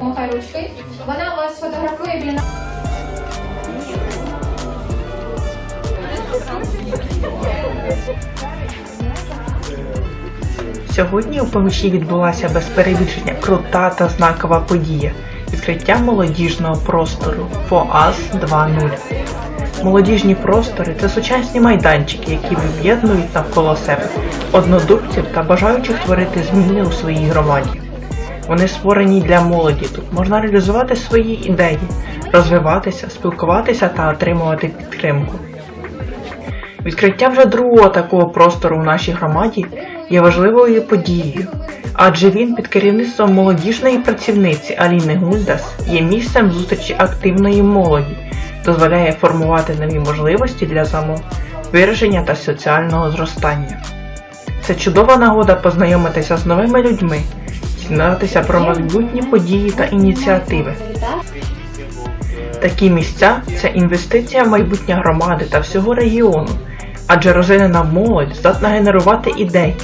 Махай ручкою. Вона вас фотографує біля Сьогодні у Помічі відбулася без перебільшення крута та знакова подія відкриття молодіжного простору ФОАЗ 2.0. Молодіжні простори це сучасні майданчики, які об'єднують навколо себе однодумців та бажаючих творити зміни у своїй громаді. Вони створені для молоді. Тут можна реалізувати свої ідеї, розвиватися, спілкуватися та отримувати підтримку. Відкриття вже другого такого простору в нашій громаді є важливою подією, адже він під керівництвом молодіжної працівниці Аліни Гульдас є місцем зустрічі активної молоді, дозволяє формувати нові можливості для самовираження та соціального зростання. Це чудова нагода познайомитися з новими людьми, дізнатися про майбутні події та ініціативи. Такі місця це інвестиція в майбутнє громади та всього регіону, адже розвинена молодь здатна генерувати ідеї,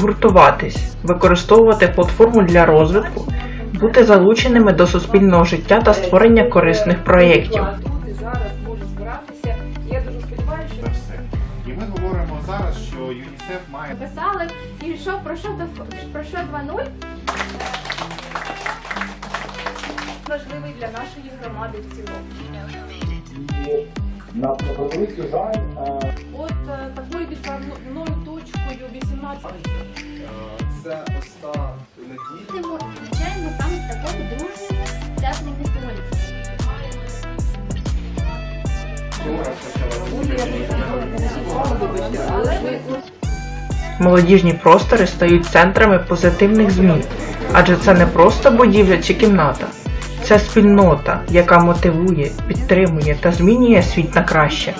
гуртуватись, використовувати платформу для розвитку, бути залученими до суспільного життя та створення корисних проєктів. Тут і зараз можуть збиратися. Я дуже сподіваюся, що все. І ми говоримо зараз, що ЮНІСЕФ має писали і що про що до про що 2.0? важливий для нашої громади в цілому. На пропозицію займ Це оста надії. Ми навчаємо саме такої дружньої театрної фестивалі. Молодіжні простори стають центрами позитивних змін, адже це не просто будівля чи кімната, це спільнота, яка мотивує, підтримує та змінює світ на краще.